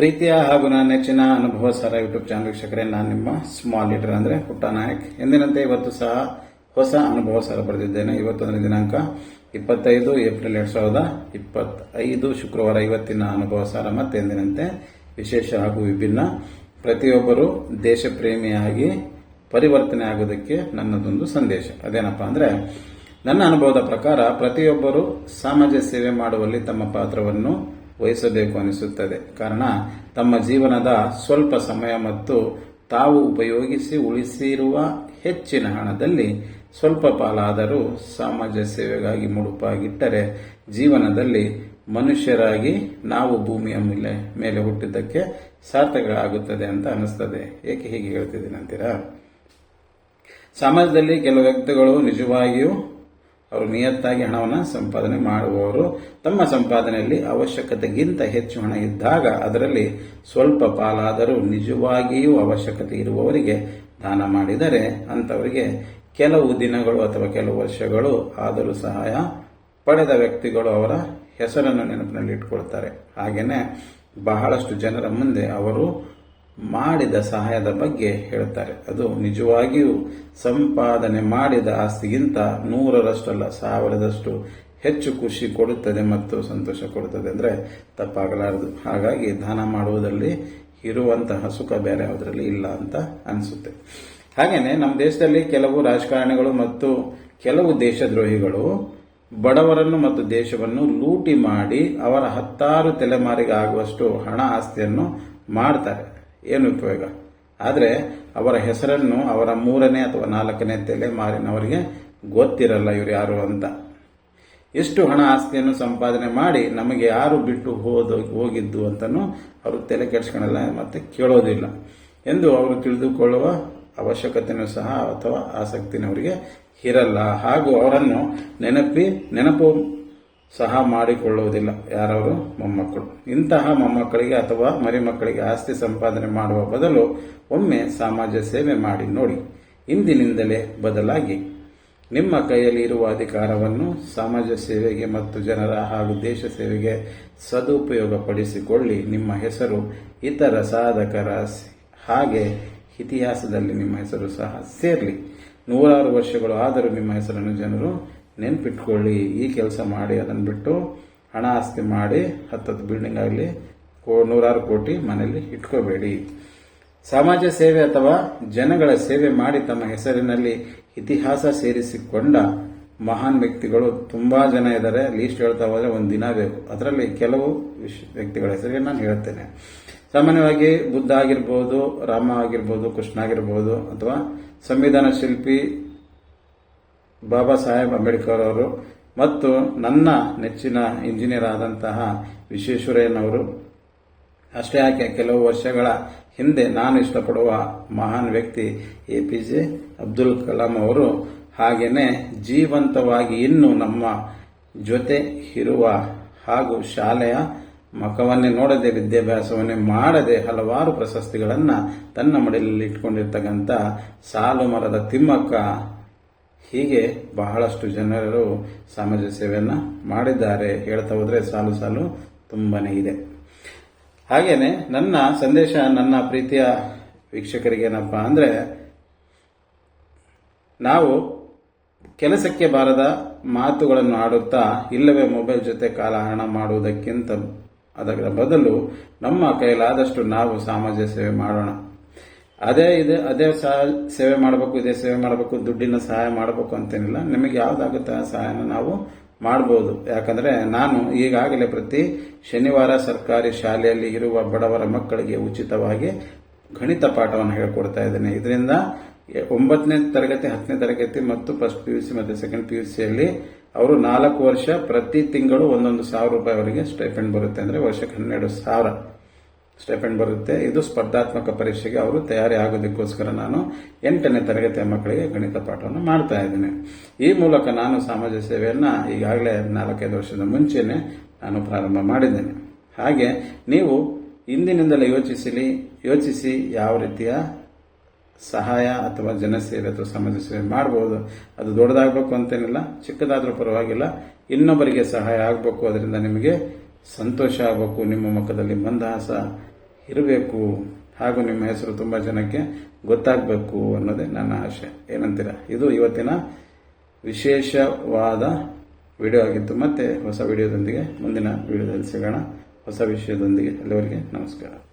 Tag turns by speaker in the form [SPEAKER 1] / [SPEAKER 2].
[SPEAKER 1] ಪ್ರೀತಿಯ ಹಾಗೂ ನನ್ನ ನೆಚ್ಚಿನ ಅನುಭವ ಸರ ಯೂಟ್ಯೂಬ್ ಚಾನಲ್ ವೀಕ್ಷಕರೇ, ನಾನು ನಿಮ್ಮ ಸ್ಮಾಲ್ ಲೀಡರ್ ಅಂದ್ರೆ ಪುಟ್ಟ ನಾಯಕ್. ಎಂದಿನಂತೆ ಇವತ್ತು ಸಹ ಹೊಸ ಅನುಭವ ಸರ ಬರೆದಿದ್ದೇನೆ. ಇವತ್ತೊಂದನೇ ದಿನಾಂಕ ಇಪ್ಪತ್ತೈದು ಏಪ್ರಿಲ್ ಎರಡ್ ಸಾವಿರದ ಇಪ್ಪತ್ತೈದು ಶುಕ್ರವಾರ ಇವತ್ತಿನ ಅನುಭವ ಸಾರ, ಮತ್ತೆ ಎಂದಿನಂತೆ ವಿಶೇಷ ಹಾಗೂ ವಿಭಿನ್ನ. ಪ್ರತಿಯೊಬ್ಬರು ದೇಶ ಪ್ರೇಮಿಯಾಗಿ ಪರಿವರ್ತನೆ ಆಗೋದಕ್ಕೆ ನನ್ನದೊಂದು ಸಂದೇಶ. ಅದೇನಪ್ಪ ಅಂದ್ರೆ, ನನ್ನ ಅನುಭವದ ಪ್ರಕಾರ ಪ್ರತಿಯೊಬ್ಬರು ಸಮಾಜ ಸೇವೆ ಮಾಡುವಲ್ಲಿ ತಮ್ಮ ಪಾತ್ರವನ್ನು ವಹಿಸಬೇಕು ಅನಿಸುತ್ತದೆ ಕಾರಣ, ತಮ್ಮ ಜೀವನದ ಸ್ವಲ್ಪ ಸಮಯ ಮತ್ತು ತಾವು ಉಪಯೋಗಿಸಿ ಉಳಿಸಿರುವ ಹೆಚ್ಚಿನ ಹಣದಲ್ಲಿ ಸ್ವಲ್ಪ ಪಾಲಾದರೂ ಸಮಾಜ ಸೇವೆಗಾಗಿ ಮುಡುಪಾಗಿಟ್ಟರೆ ಜೀವನದಲ್ಲಿ ಮನುಷ್ಯರಾಗಿ ನಾವು ಭೂಮಿಯ ಮೇಲೆ ಮೇಲೆ ಹುಟ್ಟಿದ್ದಕ್ಕೆ ಸಾರ್ಥಕ ಆಗುತ್ತದೆ ಅಂತ ಅನಿಸ್ತದೆ ಏಕೆ ಹೀಗೆ ಹೇಳ್ತಿದ್ದೀನಿ ಅಂತೀರಾ ಸಮಾಜದಲ್ಲಿ ಕೆಲವು ವ್ಯಕ್ತಿಗಳು ನಿಜವಾಗಿಯೂ ಅವರು ನಿಯತ್ತಾಗಿ ಹಣವನ್ನು ಸಂಪಾದನೆ ಮಾಡುವವರು. ತಮ್ಮ ಸಂಪಾದನೆಯಲ್ಲಿ ಅವಶ್ಯಕತೆಗಿಂತ ಹೆಚ್ಚು ಹಣ ಇದ್ದಾಗ ಅದರಲ್ಲಿ ಸ್ವಲ್ಪ ಪಾಲಾದರೂ ನಿಜವಾಗಿಯೂ ಅವಶ್ಯಕತೆ ಇರುವವರಿಗೆ ದಾನ ಮಾಡಿದರೆ ಅಂತವರಿಗೆ ಕೆಲವು ದಿನಗಳು ಅಥವಾ ಕೆಲವು ವರ್ಷಗಳು ಆದರೂ ಸಹಾಯ ಪಡೆದ ವ್ಯಕ್ತಿಗಳು ಅವರ ಹೆಸರನ್ನು ನೆನಪಿನಲ್ಲಿ ಇಟ್ಕೊಳ್ತಾರೆ ಹಾಗೆಯೇ ಬಹಳಷ್ಟು ಜನರ ಮುಂದೆ ಅವರು ಮಾಡಿದ ಸಹಾಯದ ಬಗ್ಗೆ ಹೇಳ್ತಾರೆ. ಅದು ನಿಜವಾಗಿಯೂ ಸಂಪಾದನೆ ಮಾಡಿದ ಆಸ್ತಿಗಿಂತ ನೂರರಷ್ಟಲ್ಲ, ಸಾವಿರದಷ್ಟು ಹೆಚ್ಚು ಖುಷಿ ಕೊಡುತ್ತದೆ ಮತ್ತು ಸಂತೋಷ ಕೊಡುತ್ತದೆ ಅಂದರೆ ತಪ್ಪಾಗಲಾರದು. ಹಾಗಾಗಿ ದಾನ ಮಾಡುವುದರಲ್ಲಿ ಇರುವಂತಹ ಸುಖ ಬೇರೆ ಯಾವುದರಲ್ಲಿ ಇಲ್ಲ ಅಂತ ಅನಿಸುತ್ತೆ. ಹಾಗೆಯೇ ನಮ್ಮ ದೇಶದಲ್ಲಿ ಕೆಲವು ರಾಜಕಾರಣಿಗಳು ಮತ್ತು ಕೆಲವು ದೇಶದ್ರೋಹಿಗಳು ಬಡವರನ್ನು ಮತ್ತು ದೇಶವನ್ನು ಲೂಟಿ ಮಾಡಿ ಅವರ ಹತ್ತಾರು ತಲೆಮಾರಿಗೆ ಆಗುವಷ್ಟು ಹಣ ಆಸ್ತಿಯನ್ನು ಮಾಡ್ತಾರೆ ಏನು ಉಪಯೋಗ? ಆದರೆ ಅವರ ಹೆಸರನ್ನು ಅವರ ಮೂರನೇ ಅಥವಾ ನಾಲ್ಕನೇ ತಲೆಮಾರಿನವರಿಗೆ ಗೊತ್ತಿರಲ್ಲ ಇವರು ಯಾರು ಅಂತ. ಎಷ್ಟು ಹಣ ಆಸ್ತಿಯನ್ನು ಸಂಪಾದನೆ ಮಾಡಿ ನಮಗೆ ಯಾರು ಬಿಟ್ಟು ಹೋದ ಹೋಗಿದ್ದು ಅಂತಲೂ ಅವರು ತಲೆ ಕೆಡಿಸ್ಕೊಳ್ಳಲ್ಲ ಮತ್ತೆ ಕೇಳೋದಿಲ್ಲ ಎಂದು ಅವರು ತಿಳಿದುಕೊಳ್ಳುವ ಅವಶ್ಯಕತೆಯೂ ಸಹ ಅಥವಾ ಆಸಕ್ತಿನವರಿಗೆ ಇರಲ್ಲ. ಹಾಗೂ ಅವರನ್ನು ನೆನಪಿ ನೆನಪು ಸಹ ಮಾಡಿಕೊಳ್ಳುವುದಿಲ್ಲ. ಯಾರವರು? ಮೊಮ್ಮಕ್ಕಳು. ಇಂತಹ ಮೊಮ್ಮಕ್ಕಳಿಗೆ ಅಥವಾ ಮರಿಮಕ್ಕಳಿಗೆ ಆಸ್ತಿ ಸಂಪಾದನೆ ಮಾಡುವ ಬದಲು ಒಮ್ಮೆ ಸಮಾಜ ಸೇವೆ ಮಾಡಿ ನೋಡಿ. ಇಂದಿನಿಂದಲೇ ಬದಲಾಗಿ. ನಿಮ್ಮ ಕೈಯಲ್ಲಿ ಇರುವ ಅಧಿಕಾರವನ್ನು ಸಮಾಜ ಸೇವೆಗೆ ಮತ್ತು ಜನರ ಹಾಗೂ ದೇಶ ಸೇವೆಗೆ ಸದುಪಯೋಗಪಡಿಸಿಕೊಳ್ಳಿ. ನಿಮ್ಮ ಹೆಸರು ಇತರ ಸಾಧಕರ ಹಾಗೆ ಇತಿಹಾಸದಲ್ಲಿ ನಿಮ್ಮ ಹೆಸರು ಸಹ ಸೇರಲಿ. ನೂರಾರು ವರ್ಷಗಳು ಆದರೂ ನಿಮ್ಮ ಹೆಸರನ್ನು ಜನರು ನೆನ್ಪಿಟ್ಕೊಳ್ಳಿ, ಈ ಕೆಲಸ ಮಾಡಿ ಅದನ್ನು ಬಿಟ್ಟು ಹಣ ಆಸ್ತಿ ಮಾಡಿ ಹತ್ತತ್ತು ಬಿಲ್ಡಿಂಗ್ ಆಗಲಿ ಕೋ, ನೂರಾರು ಕೋಟಿ ಮನೆಯಲ್ಲಿ ಇಟ್ಕೋಬೇಡಿ. ಸಮಾಜ ಸೇವೆ ಅಥವಾ ಜನಗಳ ಸೇವೆ ಮಾಡಿ ತಮ್ಮ ಹೆಸರಿನಲ್ಲಿ ಇತಿಹಾಸ ಸೇರಿಸಿಕೊಂಡ ಮಹಾನ್ ವ್ಯಕ್ತಿಗಳು ತುಂಬಾ ಜನ ಇದ್ದಾರೆ. ಲೀಸ್ಟ್ ಹೇಳ್ತಾ ಹೋದ್ರೆ ಒಂದು ದಿನ ಬೇಕು. ಅದರಲ್ಲಿ ಕೆಲವು ವ್ಯಕ್ತಿಗಳ ಹೆಸರಿಗೆ ನಾನು ಹೇಳ್ತೇನೆ. ಸಾಮಾನ್ಯವಾಗಿ ಬುದ್ಧ ಆಗಿರ್ಬೋದು, ರಾಮ ಆಗಿರ್ಬೋದು, ಕೃಷ್ಣ ಆಗಿರ್ಬೋದು ಅಥವಾ ಸಂವಿಧಾನ ಶಿಲ್ಪಿ ಬಾಬಾ ಸಾಹೇಬ್ ಅಂಬೇಡ್ಕರ್ ಅವರು ಮತ್ತು ನನ್ನ ನೆಚ್ಚಿನ ಇಂಜಿನಿಯರ್ ಆದಂತಹ ವಿಶ್ವೇಶ್ವರಯ್ಯನವರು. ಅಷ್ಟೇ ಯಾಕೆ, ಕೆಲವು ವರ್ಷಗಳ ಹಿಂದೆ ನಾನು ಇಷ್ಟಪಡುವ ಮಹಾನ್ ವ್ಯಕ್ತಿ A P J Abdul Kalam ಅವರು. ಹಾಗೆಯೇ ಜೀವಂತವಾಗಿ ಇನ್ನು ನಮ್ಮ ಜೊತೆ ಇರುವ ಹಾಗೂ ಶಾಲೆಯ ಮಖವನ್ನೇ ನೋಡದೆ ವಿದ್ಯಾಭ್ಯಾಸವನ್ನೇ ಮಾಡದೆ ಹಲವಾರು ಪ್ರಶಸ್ತಿಗಳನ್ನು ತನ್ನ ಮಡಿಲಲ್ಲಿ ಇಟ್ಕೊಂಡಿರ್ತಕ್ಕಂಥ ಸಾಲು ಮರದ ತಿಮ್ಮಕ್ಕ ಹೀಗೆ ಬಹಳಷ್ಟು ಜನರು ಸಮಾಜ ಸೇವೆಯನ್ನು ಮಾಡಿದ್ದಾರೆ. ಹೇಳ್ತಾ ಹೋದರೆ ಸಾಲು ಸಾಲು ತುಂಬಾ ಇದೆ. ಹಾಗೇನೆ ನನ್ನ ಸಂದೇಶ ನನ್ನ ಪ್ರೀತಿಯ ವೀಕ್ಷಕರಿಗೇನಪ್ಪ ಅಂದರೆ, ನಾವು ಕೆಲಸಕ್ಕೆ ಬಾರದ ಮಾತುಗಳನ್ನು ಆಡುತ್ತಾ ಇಲ್ಲವೇ ಮೊಬೈಲ್ ಜೊತೆ ಕಾಲಹರಣ ಮಾಡುವುದಕ್ಕಿಂತ ಅದರ ಬದಲು ನಮ್ಮ ಕೈಲಾದಷ್ಟು ನಾವು ಸಮಾಜ ಸೇವೆ ಮಾಡೋಣ. ಅದೇ ಇದೆ, ಅದೇ ಸಹ ಸೇವೆ ಮಾಡಬೇಕು, ಇದೇ ಸೇವೆ ಮಾಡಬೇಕು, ದುಡ್ಡಿನ ಸಹಾಯ ಮಾಡಬೇಕು ಅಂತೇನಿಲ್ಲ. ನಿಮಗೆ ಯಾವ್ದಾಗುತ್ತೆ ಆ ಸಹಾಯನ ನಾವು ಮಾಡಬಹುದು ಯಾಕಂದ್ರೆ ನಾನು ಈಗಾಗಲೇ ಪ್ರತಿ ಶನಿವಾರ ಸರ್ಕಾರಿ ಶಾಲೆಯಲ್ಲಿ ಇರುವ ಬಡವರ ಮಕ್ಕಳಿಗೆ ಉಚಿತವಾಗಿ ಗಣಿತ ಪಾಠವನ್ನು ಹೇಳ್ಕೊಡ್ತಾ ಇದ್ದೇನೆ. ಇದರಿಂದ ಒಂಬತ್ತನೇ ತರಗತಿ, ಹತ್ತನೇ ತರಗತಿ ಮತ್ತು ಫಸ್ಟ್ ಪಿ ಯು ಸಿ ಮತ್ತು ಸೆಕೆಂಡ್ ಪಿ ಯು ಸಿಯಲ್ಲಿ ಅವರು ನಾಲ್ಕು ವರ್ಷ ಪ್ರತಿ ತಿಂಗಳು ಒಂದೊಂದು ಸಾವಿರ ರೂಪಾಯಿ ಅವರಿಗೆ ಸ್ಟೈಪೆಂಡ್ ಬರುತ್ತೆ ಅಂದರೆ ವರ್ಷಕ್ಕೆ ಹನ್ನೆರಡು ಸಾವಿರ. ಸ್ಟೈಪೆಂಡ್ ಬರುತ್ತೆ. ಇದು ಸ್ಪರ್ಧಾತ್ಮಕ ಪರೀಕ್ಷೆಗೆ ಅವರು ತಯಾರಿ ಆಗೋದಕ್ಕೋಸ್ಕರ ನಾನು ಎಂಟನೇ ತರಗತಿಯ ಮಕ್ಕಳಿಗೆ ಗಣಿತ ಪಾಠವನ್ನು ಮಾಡ್ತಾ ಇದ್ದೇನೆ. ಈ ಮೂಲಕ ನಾನು ಸಮಾಜ ಸೇವೆಯನ್ನು ಈಗಾಗಲೇ ನಾಲ್ಕೈದು ವರ್ಷದ ಮುಂಚೆನೆ ನಾನು ಪ್ರಾರಂಭ ಮಾಡಿದ್ದೇನೆ. ಹಾಗೆ ನೀವು ಇಂದಿನಿಂದಲೇ ಯೋಚಿಸಲಿ, ಯೋಚಿಸಿ ಯಾವ ರೀತಿಯ ಸಹಾಯ ಅಥವಾ ಜನಸೇವೆ ಅಥವಾ ಸಮಾಜ ಸೇವೆ ಮಾಡಬಹುದು ಅದು ದೊಡ್ಡದಾಗಬೇಕು ಅಂತೇನಿಲ್ಲ, ಚಿಕ್ಕದಾದರೂ ಪರವಾಗಿಲ್ಲ. ಇನ್ನೊಬ್ಬರಿಗೆ ಸಹಾಯ ಆಗಬೇಕು, ಅದರಿಂದ ನಿಮಗೆ ಸಂತೋಷ ಆಗಬೇಕು. ನಿಮ್ಮ ಮುಖದಲ್ಲಿ ಮಂದಹಾಸ ಇರಬೇಕು ಹಾಗೂ ನಿಮ್ಮ ಹೆಸರು ತುಂಬ ಜನಕ್ಕೆ ಗೊತ್ತಾಗಬೇಕು ಅನ್ನೋದೇ ನನ್ನ ಆಶೆ. ಏನಂತೀರಾ? ಇದು ಇವತ್ತಿನ ವಿಶೇಷವಾದ ವಿಡಿಯೋ ಆಗಿತ್ತು. ಮತ್ತೆ ಹೊಸ ವಿಡಿಯೋದೊಂದಿಗೆ ಮುಂದಿನ ವಿಡಿಯೋದಲ್ಲಿ ಸಿಗೋಣ. ಹೊಸ ವಿಷಯದೊಂದಿಗೆ. ಎಲ್ಲವರಿಗೆ ನಮಸ್ಕಾರ.